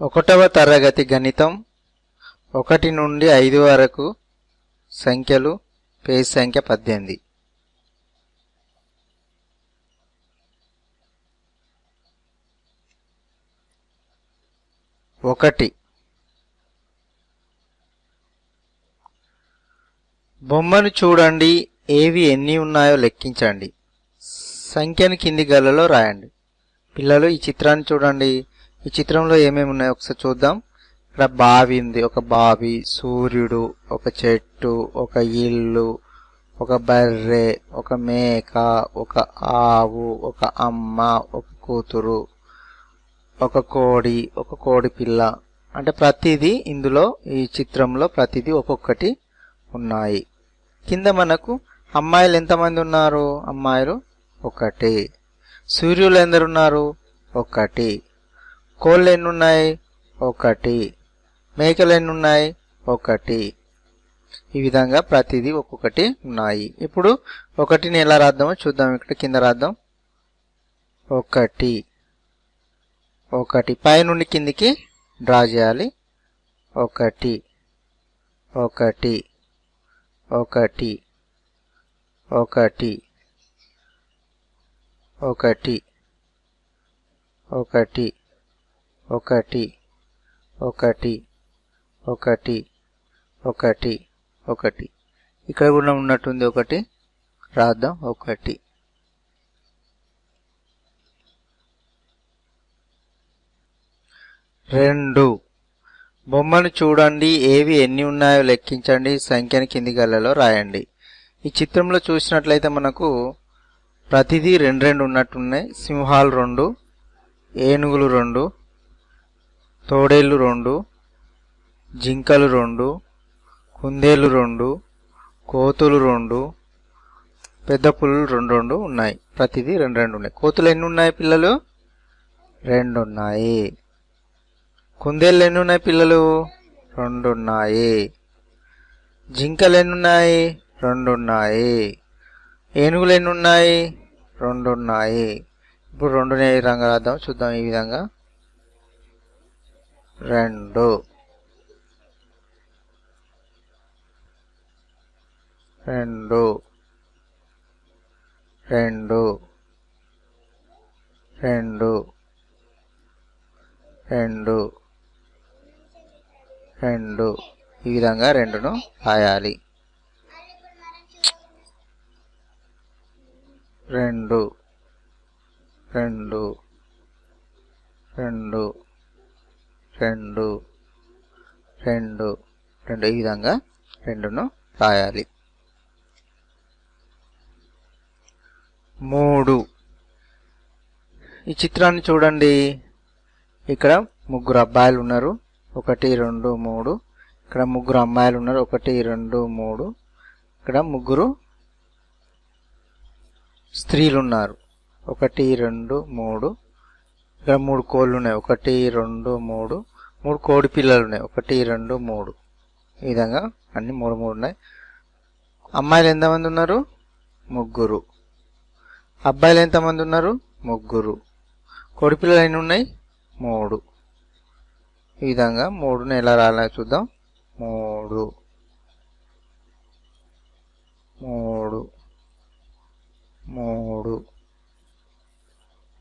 ఒకటవ తరగతి గణితం. ఒకటి నుండి ఐదు వరకు సంఖ్యలు పేజ్ సంఖ్య పద్దెనిమిది. ఒకటి. బొమ్మను చూడండి ఏవి ఎన్ని ఉన్నాయో లెక్కించండి. సంఖ్యను కింది గల్లలో రాయండి. పిల్లలు ఈ చిత్రాన్ని చూడండి. ఈ చిత్రంలో ఏమేమి ఉన్నాయో ఒకసారి చూద్దాం. ఇక్కడ బావి ఉంది. ఒక బావి సూర్యుడు ఒక చెట్టు ఒక ఇల్లు ఒక బర్రె ఒక మేక ఒక ఆవు ఒక అమ్మ ఒక కూతురు ఒక కోడి ఒక కోడి పిల్ల. అంటే ప్రతిదీ ఇందులో ఈ చిత్రంలో ప్రతిదీ ఒక్కొక్కటి ఉన్నాయి. కింద మనకు అమ్మాయిలు ఎంతమంది ఉన్నారు? అమ్మాయిలు ఒకటి. సూర్యులు ఎందరున్నారు ఒకటి. కోళ్ళు ఎన్ని ఉన్నాయి ఒకటి. మేకలు ఎన్ని ఉన్నాయి ఒకటి. ఈ విధంగా ప్రతిదీ ఒక్కొక్కటి ఉన్నాయి. ఇప్పుడు ఒకటిని ఎలా రాద్దామో చూద్దాం. ఇక్కడ కింద రాద్దాం. ఒకటి. ఒకటి. పైనుండి కిందికి డ్రా చేయాలి. ఒకటి. ఒకటి. ఒకటి. ఒకటి. ఒకటి. ఒకటి. ఒకటి ఒకటి ఒకటి ఒకటి ఒకటి. ఇక్కడ కూడా ఉన్నట్టుంది ఒకటి. రాద్దాం ఒకటి. రెండు. బొమ్మను చూడండి ఏవి ఎన్ని ఉన్నాయో లెక్కించండి సంఖ్యను కింది గల్లలో రాయండి. ఈ చిత్రంలో చూసినట్లయితే మనకు ప్రతిదీ రెండు రెండు ఉన్నట్టున్నాయి. సింహాలు రెండు ఏనుగులు రెండు తోడేళ్ళు రెండు జింకలు రెండు కుందేలు రెండు కోతులు రెండు పెద్ద పులులు రెండు రెండు ఉన్నాయి. ప్రతిదీ రెండు రెండు ఉన్నాయి. కోతులు ఎన్ని ఉన్నాయి పిల్లలు? రెండు ఉన్నాయి. కుందేళ్ళు ఎన్ని ఉన్నాయి పిల్లలు? రెండు ఉన్నాయి. జింకలు ఎన్ని ఉన్నాయి? రెండు ఉన్నాయి. ఏనుగులు ఎన్ని ఉన్నాయి? రెండు ఉన్నాయి. ఇప్పుడు రెండు ఏ రాద్దాం? చూద్దాం ఈ విధంగా. రెండు. రెండు. రెండు. రెండు. రెండు. రెండు. ఈ విధంగా రెండును రాయాలి. రెండు. రెండు. రెండు. రెండు. రెండు. రెండు ఈ విధంగా రెండును రాయాలి. మూడు. ఈ చిత్రాన్ని చూడండి. ఇక్కడ ముగ్గురు అబ్బాయిలు ఉన్నారు. ఒకటి రెండు మూడు. ఇక్కడ ముగ్గురు అమ్మాయిలు ఉన్నారు. ఒకటి రెండు మూడు. ఇక్కడ ముగ్గురు స్త్రీలు ఉన్నారు ఒకటి రెండు మూడు. ఇక్కడ మూడు కోళ్ళు ఉన్నాయి. ఒకటి రెండు మూడు. మూడు కోడి పిల్లలు ఉన్నాయి. ఒకటి రెండు మూడు. ఈ విధంగా అన్ని మూడు మూడు ఉన్నాయి. అమ్మాయిలు ఎంతమంది ఉన్నారు? ముగ్గురు. అబ్బాయిలు ఎంతమంది ఉన్నారు? ముగ్గురు. కోడి పిల్లలు ఎన్ని ఉన్నాయి? మూడు. ఈ విధంగా మూడుని ఎలా రాయాలో చూద్దాం. మూడు. మూడు. మూడు.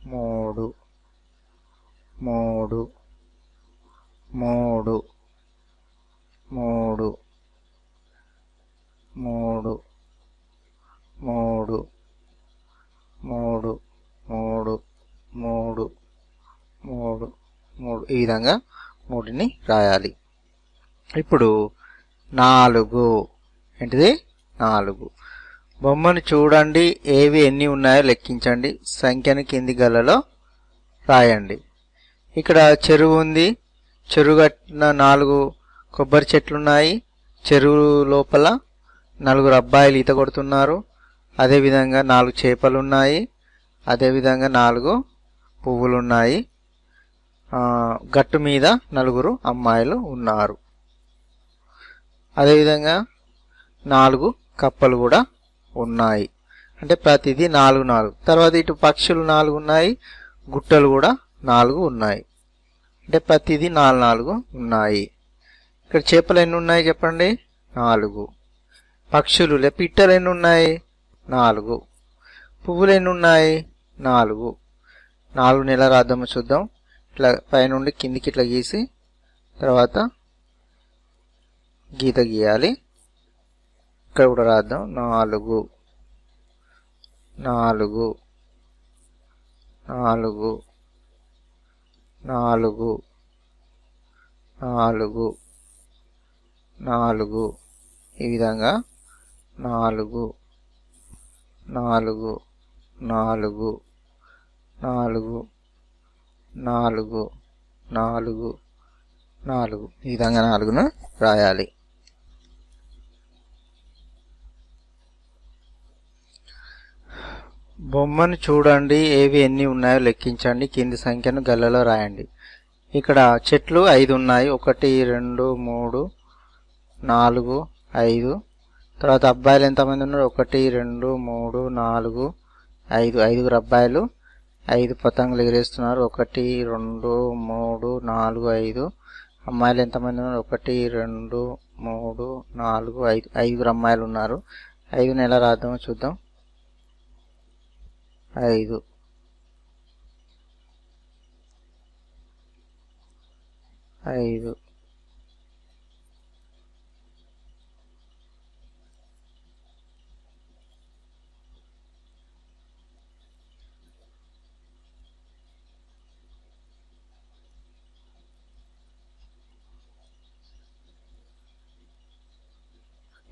మూడు. మూడు. మూడు. మూడు. మూడు. మూడు. మూడు. మూడు. మూడు. మూడు. మూడు. ఈ విధంగా మూడుని రాయాలి. ఇప్పుడు నాలుగు. ఏంటిది? నాలుగు. బొమ్మను చూడండి. ఏవి ఎన్ని ఉన్నాయో లెక్కించండి. సంఖ్యను కింది గలలో రాయండి. ఇక్కడ చెరువు ఉంది. చెరువు కట్టిన నాలుగు కొబ్బరి చెట్లు ఉన్నాయి చెరువు లోపల నలుగురు అబ్బాయిలు ఈత కొడుతున్నారు. అదేవిధంగా నాలుగు చేపలు ఉన్నాయి అదేవిధంగా నాలుగు పువ్వులు ఉన్నాయి గట్టు మీద నలుగురు అమ్మాయిలు ఉన్నారు. అదేవిధంగా నాలుగు కప్పలు కూడా ఉన్నాయి. అంటే ప్రతిదీ నాలుగు నాలుగు. తర్వాత ఇటు పక్షులు నాలుగు ఉన్నాయి. గుట్టలు కూడా నాలుగు ఉన్నాయి. అంటే ప్రతిదీ నాలుగు నాలుగు ఉన్నాయి. ఇక్కడ చేపలు ఎన్ని ఉన్నాయి చెప్పండి? నాలుగు. పక్షులు లే పిట్టలు ఎన్ని ఉన్నాయి? నాలుగు. పువ్వులు ఎన్ని ఉన్నాయి? నాలుగు. నాలుగు నెల రాద్దాము చూద్దాం. ఇట్లా పైనుండి కిందికి ఇట్లా గీసి తర్వాత గీత గీయాలి. ఇక్కడ కూడా రాద్దాం. నాలుగు. నాలుగు. నాలుగు. నాలుగు నాలుగు నాలుగు. ఈ విధంగా నాలుగు నాలుగు నాలుగు నాలుగు నాలుగు నాలుగు నాలుగు. ఈ విధంగా నాలుగును రాయాలి. బొమ్మను చూడండి ఏవి ఎన్ని ఉన్నాయో లెక్కించండి కింది సంఖ్యను గల్లలో రాయండి. ఇక్కడ చెట్లు ఐదు ఉన్నాయి. ఒకటి రెండు మూడు నాలుగు ఐదు. తర్వాత అబ్బాయిలు ఎంతమంది ఉన్నారు? ఒకటి రెండు మూడు నాలుగు ఐదు. ఐదుగురు అబ్బాయిలు. ఐదు పతంగులు ఎగిరేస్తున్నారు. ఒకటి రెండు మూడు నాలుగు ఐదు. అమ్మాయిలు ఎంతమంది ఉన్నారు? ఒకటి రెండు మూడు నాలుగు ఐదు. ఐదుగురు అమ్మాయిలు ఉన్నారు. ఐదు నెల రాద్దామో చూద్దాం. ఐదు. ఐదు.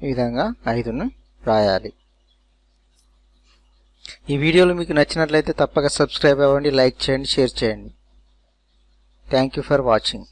ఈ విధంగా ఐదును రాయాలి. ఈ వీడియోలు మీకు నచ్చినట్లయితే తప్పక సబ్స్క్రైబ్ అవ్వండి లైక్ చేయండి షేర్ చేయండి. Thank you for watching